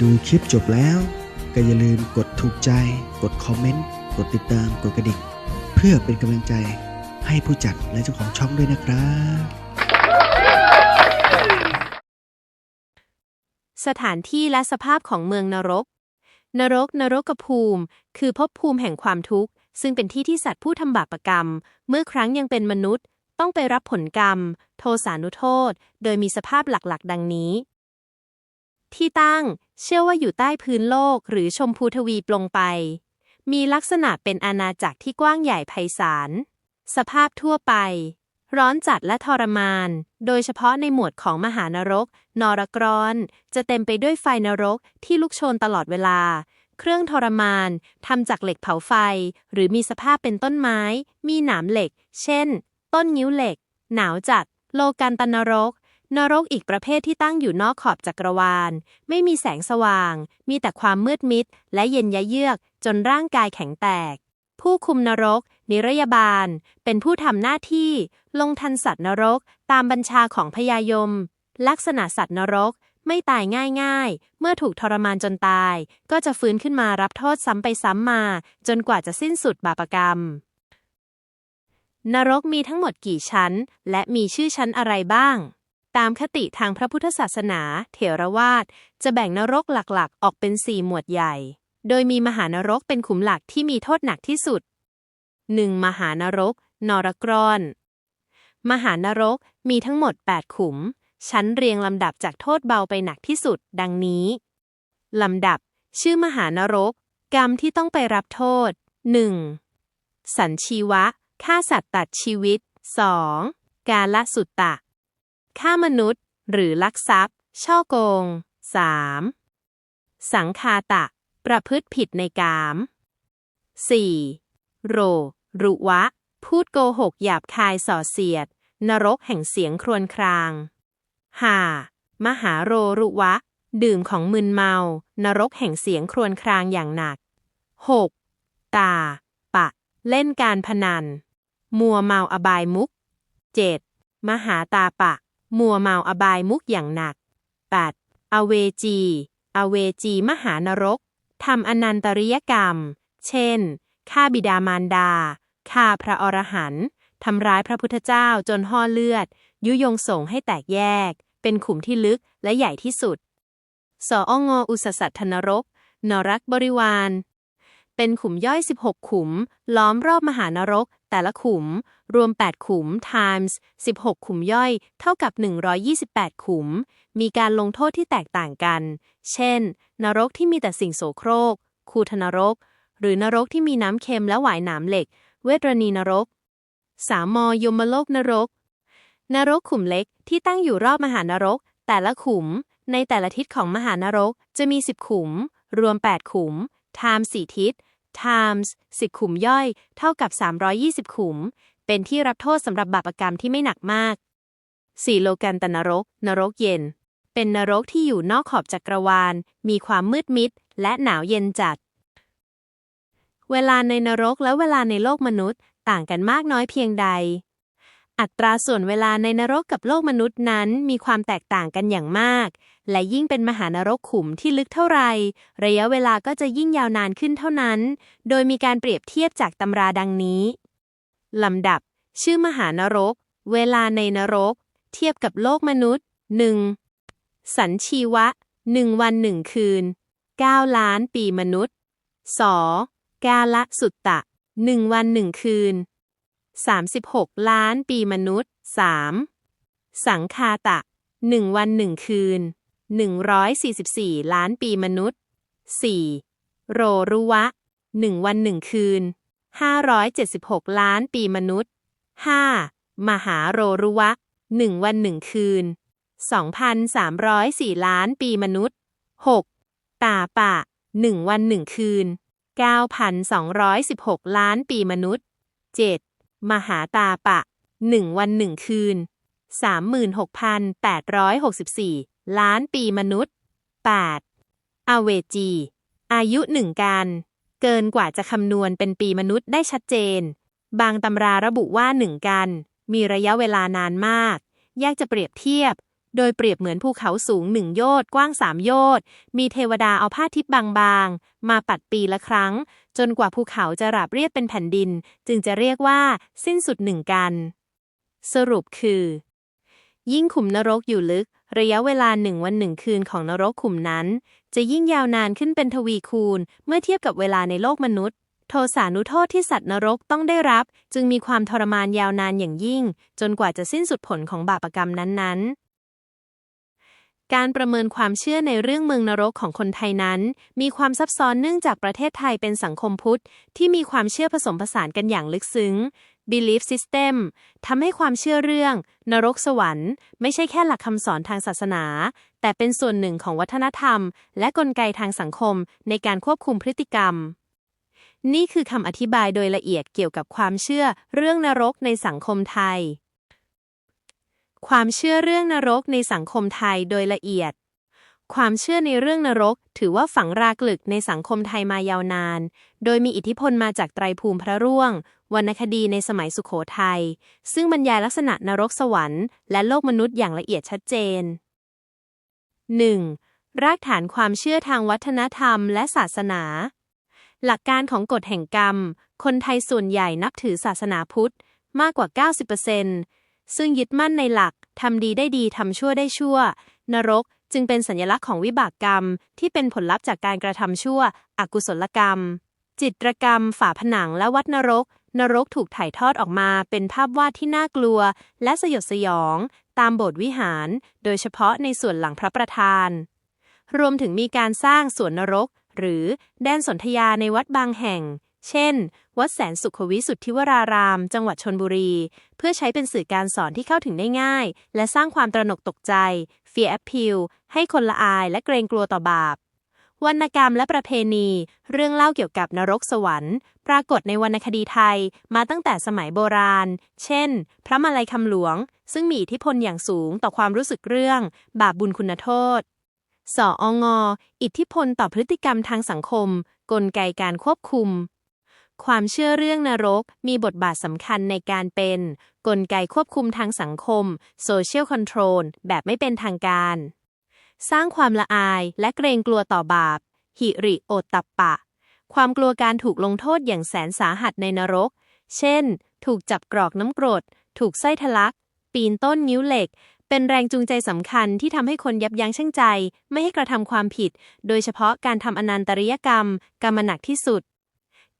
ดูคลิปจบแล้ว ก็อย่าลืมกดถูกใจ กดคอมเมนต์ กดติดตาม กดกระดิ่ง เพื่อเป็นกำลังใจให้ผู้จัดและเจ้าของช่องด้วยนะครับสถานที่และสภาพของเมืองนรก นรกนรกภูมิ คือภพภูมิแห่งความทุกข์ ซึ่งเป็นที่ที่สัตว์ผู้ทำบาปกรรม เมื่อครั้งยังเป็นมนุษย์ ต้องไปรับผลกรรม โทสานุโทษ โดยมีสภาพหลักๆ ดังนี้ ที่ตั้งเชื่อว่าอยู่ใต้พื้นโลกหรือชมพูทวีปลงไป มีลักษณะเป็นอาณาจักรที่กว้างใหญ่ไพศาล สภาพทั่วไป ร้อนจัดและทรมาน โดยเฉพาะในหมวดของมหานรก นรกร้อน จะเต็มไปด้วยไฟนรกที่ลุกโชนตลอดเวลา เครื่องทรมานทำจากเหล็กเผาไฟ หรือมีสภาพเป็นต้นไม้ มีหนามเหล็ก เช่น ต้นนิ้วเหล็ก หนาวจัด โลกันตนรก นรกอีกประเภทที่ตั้งอยู่นอกขอบจักรวาล ไม่มีแสงสว่าง มีแต่ความมืดมิด และเย็นยะเยือก จนร่างกายแข็งแตก ผู้คุมนรก นิรยาบาล เป็นผู้ทำหน้าที่ ลงทันสัตว์นรก ตามบัญชาของพญายม ลักษณะสัตว์นรกไม่ตายง่ายๆ เมื่อถูกทรมานจนตาย ก็จะฟื้นขึ้นมารับโทษซ้ำไปซ้ำมา จนกว่าจะสิ้นสุดบาปกรรม นรกมีทั้งหมดกี่ชั้น และมีชื่อชั้นอะไรบ้าง ตามคติทางพระพุทธศาสนาเถรวาทจะแบ่งนรกหลักๆ ออกเป็นสี่หมวดใหญ่ โดยมีมหานรกเป็นขุมหลักที่มีโทษหนักที่สุด 1. มหานรก นรกรอน มหานรกมีทั้งหมด 8 ขุม ชั้นเรียงลำดับจากโทษเบาไปหนักที่สุด ดังนี้ ลำดับ ชื่อมหานรก กรรมที่ต้องไปรับโทษ 1. สัญชีวะฆ่าสัตว์ตัดชีวิต 2. การละสุตตะ ฆ่ามนุษย์ หรือลักทรัพย์ ช่อโกง 3. สังคาตะ ประพฤติผิดในกาม 4. โร รุวะ พูดโกหกหยาบคายส่อเสียด นรกแห่งเสียงครวญคราง 5. มหาโรรุวะ ดื่มของมึนเมา นรกแห่งเสียงครวญครางอย่างหนัก 6. ตา ปะ เล่นการพนัน มัวเมาอบายมุก 7. มหาตาปะ มัวเมาอบายมุกอย่างหนัก 8. อเวจี อเวจีมหานรก ทำอนันตริยกรรม เช่น ฆ่าบิดามารดา ฆ่าพระอรหันต์ ทำร้ายพระพุทธเจ้าจนห่อเลือด ยุยงส่งให้แตกแยก เป็นขุมที่ลึกและใหญ่ที่สุด สอองอุสสัตทนรก นรักบริวาร เป็นขุมย่อย 16 ขุม ล้อมรอบมหานรก แต่ละขุม รวม 8 ขุม times 16 ขุมย่อย เท่ากับ 128 ขุม มีการลงโทษที่แตกต่างกัน เช่น นรกที่มีแต่สิ่งโสโครก คูทนรก หรือนรกที่มีน้ำเค็มและหวายหนามเหล็ก เวทรณีนรก สามมยมโลกนรก นรกขุมเล็กที่ตั้งอยู่รอบมหานรก แต่ละขุม ในแต่ละทิศของมหานรกจะมี 10 ขุม รวม 8 ขุม times 4ทิศ times 10 ขุมย่อย เท่ากับ 320 ขุม เป็นที่รับโทษสำหรับบาปกรรมที่ไม่หนักมาก 4. โลกันตนรก นรกเย็น เป็นนรกที่อยู่นอกขอบจักรวาล มีความมืดมิด และหนาวเย็นจัด เวลาในนรกและเวลาในโลกมนุษย์ ต่างกันมากน้อยเพียงใด อัตราส่วนเวลาในนรกกับโลกมนุษย์นั้นมีความแตกต่างกันอย่างมาก และยิ่งเป็นมหานรกขุมที่ลึกเท่าไหร่ระยะเวลาก็จะยิ่งยาวนานขึ้นเท่านั้น โดยมีการเปรียบเทียบจากตำราดังนี้ลำดับ ชื่อมหานรก เวลาในนรก เทียบกับโลกมนุษย์ 1. สัญชีวะ 1 วันหนึ่งคืน 9 ล้านปีมนุษย์ 2. กาละสุตตะ 1 วันหนึ่งคืน 36 ล้านปีมนุษย์ 3. สังคาตะ 1 วันหนึ่งคืน 144 ล้านปีมนุษย์ 4. โรรุวะ 1 วันหนึ่งคืน 576 ล้านปีมนุษย์ 5. มหาโรรุวะ 1 วันหนึ่งคืน 2,304 ล้านปีมนุษย์ 6. ตาปะ 1 วันหนึ่งคืน 9,216 ล้านปีมนุษย์ 7. มหาตาปะ 1 วันหนึ่งคืน 36,864 ล้านปีมนุษย์ 8. อเวจี อายุหนึ่งการ เกินกว่าจะคำนวณเป็นปีมนุษย์ได้ชัดเจน บางตำราระบุว่าหนึ่งกัน มีระยะเวลานานมาก ยากจะเปรียบเทียบ โดยเปรียบเหมือนภูเขาสูงหนึ่งโยชน์กว้างสามโยชน์มีเทวดาเอาผ้าทิพย์บางๆ มาปัดปีละครั้ง จนกว่าภูเขาจะราบเรียบเป็นแผ่นดิน จึงจะเรียกว่าสิ้นสุดหนึ่งกัน สรุปคือ ยิ่งขุมนรกอยู่ลึก ระยะเวลาหนึ่งวันหนึ่งคืนของนรกขุมนั้น จะยิ่งยาวนานขึ้นเป็นทวีคูณ เมื่อเทียบกับเวลาในโลกมนุษย์โทสานุโทษที่สัตว์นรกต้องได้รับ จึงมีความทรมานยาวนานอย่างยิ่ง จนกว่าจะสิ้นสุดผลของบาปกรรมนั้นๆ การประเมินความเชื่อในเรื่องเมืองนรกของคนไทยนั้น มีความซับซ้อนเนื่องจากประเทศไทยเป็นสังคมพุทธ ที่มีความเชื่อผสมผสานกันอย่างลึกซึ้ง belief system ทำให้ความเชื่อเรื่อง นรกสวรรค์ ไม่ใช่แค่หลักคำสอนทางศาสนา แต่เป็นส่วนหนึ่งของวัฒนธรรม และกลไกทางสังคมในการควบคุมพฤติกรรม นี่คือคำอธิบายโดยละเอียดเกี่ยวกับความเชื่อเรื่องนรกในสังคมไทย ความเชื่อเรื่องนรกในสังคมไทยโดยละเอียด ความเชื่อในเรื่องนรก ถือว่าฝังรากลึกในสังคมไทยมายาวนาน โดยมีอิทธิพลมาจากไตรภูมิพระร่วง วรรณคดีในสมัยสุขโขทัย ซึ่งบรรยายลักษณะนรกสวรรค์และโลกมนุษย์อย่างละเอียดชัดเจน 1. รากฐานความเชื่อทางวัฒนธรรมและศาสนา หลักการของกฎแห่งกรรม คนไทยส่วนใหญ่นับถือศาสนาพุทธมากกว่า 90% ซึ่งยึดมั่นในหลักทำดีได้ดีทำชั่วได้ชั่ว นรกจึงเป็นสัญลักษณ์ของวิบากกรรม ที่เป็นผลลัพธ์จากการกระทำชั่ว อกุศลกรรม จิตรกรรม ฝาผนังและวัดนรก นรกถูกถ่ายทอดออกมาเป็นภาพวาดที่น่ากลัว และสยดสยอง ตามโบสถ์วิหาร โดยเฉพาะในส่วนหลังพระประธาน รวมถึงมีการสร้างสวนนรก หรือแดนสนธยาในวัดบางแห่ง เช่น วัดแสนสุขวิสุทธิวราราม จังหวัดชนบุรี เพื่อใช้เป็นสื่อการสอนที่เข้าถึงได้ง่าย และสร้างความตระหนกตกใจ fear appeal ให้คนละอายและเกรงกลัวต่อบาป วรรณกรรมและประเพณี เรื่องเล่าเกี่ยวกับนรกสวรรค์ ปรากฏในวรรณคดีไทยมาตั้งแต่สมัยโบราณ เช่น พระมาลัยคำหลวง ซึ่งมีอิทธิพลอย่างสูงต่อความรู้สึกเรื่อง บาปบุญคุณโทษสอองอิทธิพลต่อพฤติกรรมทางสังคม กลไกการควบคุม ความเชื่อเรื่องนรกมีบทบาทสำคัญในการเป็น กลไกควบคุมทางสังคม social control แบบไม่เป็นทางการ สร้างความละอายและเกรงกลัวต่อบาป หิริโอตตัปปะ ความกลัวการถูกลงโทษอย่างแสนสาหัสในนรก เช่น ถูกจับกรอกน้ำกรด ถูกไส้ทะลัก ปีนต้นนิ้วเหล็ก เป็นแรงจูงใจสำคัญที่ทำให้คนยับยั้งชั่งใจ ไม่ให้กระทำความผิด โดยเฉพาะการทำอนันตริยกรรม กรรมหนักที่สุด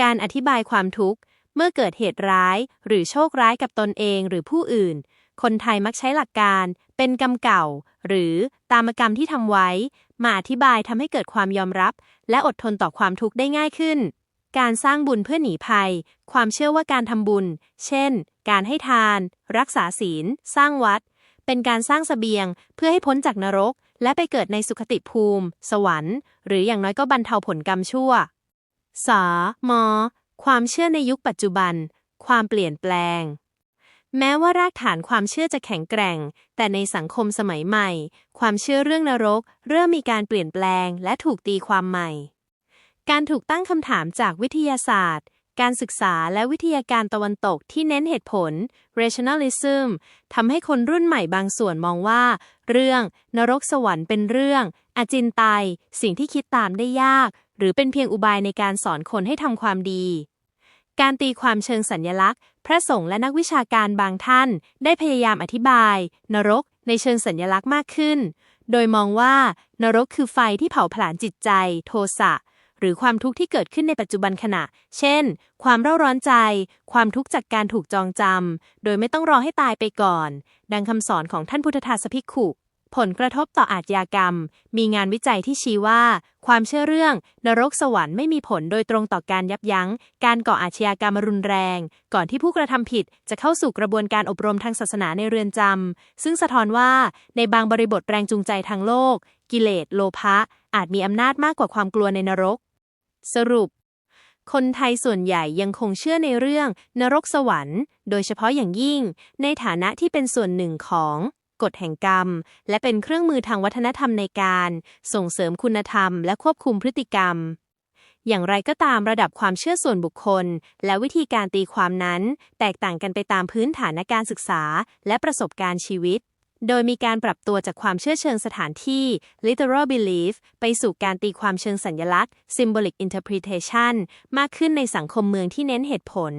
การอธิบายความทุกข์ เมื่อเกิดเหตุร้าย หรือโชคร้ายกับตนเองหรือผู้อื่น คนไทยมักใช้หลักการ เป็นกรรมเก่า หรือตามกรรมที่ทำไว้ มาอธิบายทำให้เกิดความยอมรับ และอดทนต่อความทุกข์ได้ง่ายขึ้น การสร้างบุญเพื่อหนีภัย ความเชื่อว่าการทำบุญ เช่น การให้ทาน รักษาศีล สร้างวัด เป็นการสร้างเสบียง เพื่อให้พ้นจากนรก และไปเกิดในสุคติภูมิ สวรรค์ หรืออย่างน้อยก็บรรเทาผลกรรมชั่ว สมความเชื่อในยุคปัจจุบัน ความเปลี่ยนแปลง แม้ว่ารากฐานความเชื่อจะแข็งแกร่ง แต่ในสังคมสมัยใหม่ ความเชื่อเรื่องนรก เริ่มมีการเปลี่ยนแปลง และถูกตีความใหม่ การถูกตั้งคำถามจากวิทยาศาสตร์ การศึกษาและวิทยาการตะวันตกที่เน้นเหตุผล rationalism ทำให้คนรุ่นใหม่บางส่วนมองว่า เรื่อง นรกสวรรค์เป็นเรื่อง อจินไตยสิ่งที่คิดตามได้ยาก หรือเป็นเพียงอุบายในการสอนคนให้ทำความดี การตีความเชิงสัญญลักษณ์ พระสงฆ์และนักวิชาการบางท่าน ได้พยายามอธิบาย นรก ในเชิงสัญญลักษณ์มากขึ้น โดยมองว่า นรกคือไฟที่เผาผลาญจิตใจ โทสะหรือความทุกข์ที่เกิดขึ้นในปัจจุบันขณะ เช่น ความเร่าร้อนใจ ความทุกข์จากการถูกจองจำ โดยไม่ต้องรอให้ตายไปก่อน ดังคำสอนของท่านพุทธทาสภิกขุ ผลกระทบต่ออาชญากรรม มีงานวิจัยที่ชี้ว่า ความเชื่อเรื่อง นรกสวรรค์ไม่มีผลโดยตรงต่อการยับยั้ง การก่ออาชญากรรมรุนแรง ก่อนที่ผู้กระทำผิดจะเข้าสู่กระบวนการอบรมทางศาสนาในเรือนจำซึ่งสะท้อนว่าในบางบริบทแรงจูงใจทางโลก กิเลสโลภะอาจมีอำนาจมากกว่าความกลัวในนรก สรุป คนไทยส่วนใหญ่ยังคงเชื่อในเรื่อง นรกสวรรค์ โดยเฉพาะอย่างยิ่ง ในฐานะที่เป็นส่วนหนึ่งของ กฎแห่งกรรม และเป็นเครื่องมือทางวัฒนธรรมในการ ส่งเสริมคุณธรรม และควบคุมพฤติกรรม อย่างไรก็ตามระดับความเชื่อส่วนบุคคล และวิธีการตีความนั้น แตกต่างกันไปตามพื้นฐานการศึกษา และประสบการณ์ชีวิต โดยมีการปรับตัวจากความเชื่อเชิงสถานที่ literal belief ไปสู่การตีความเชิงสัญลักษณ์ symbolic interpretation มากขึ้นในสังคมเมืองที่เน้นเหตุผล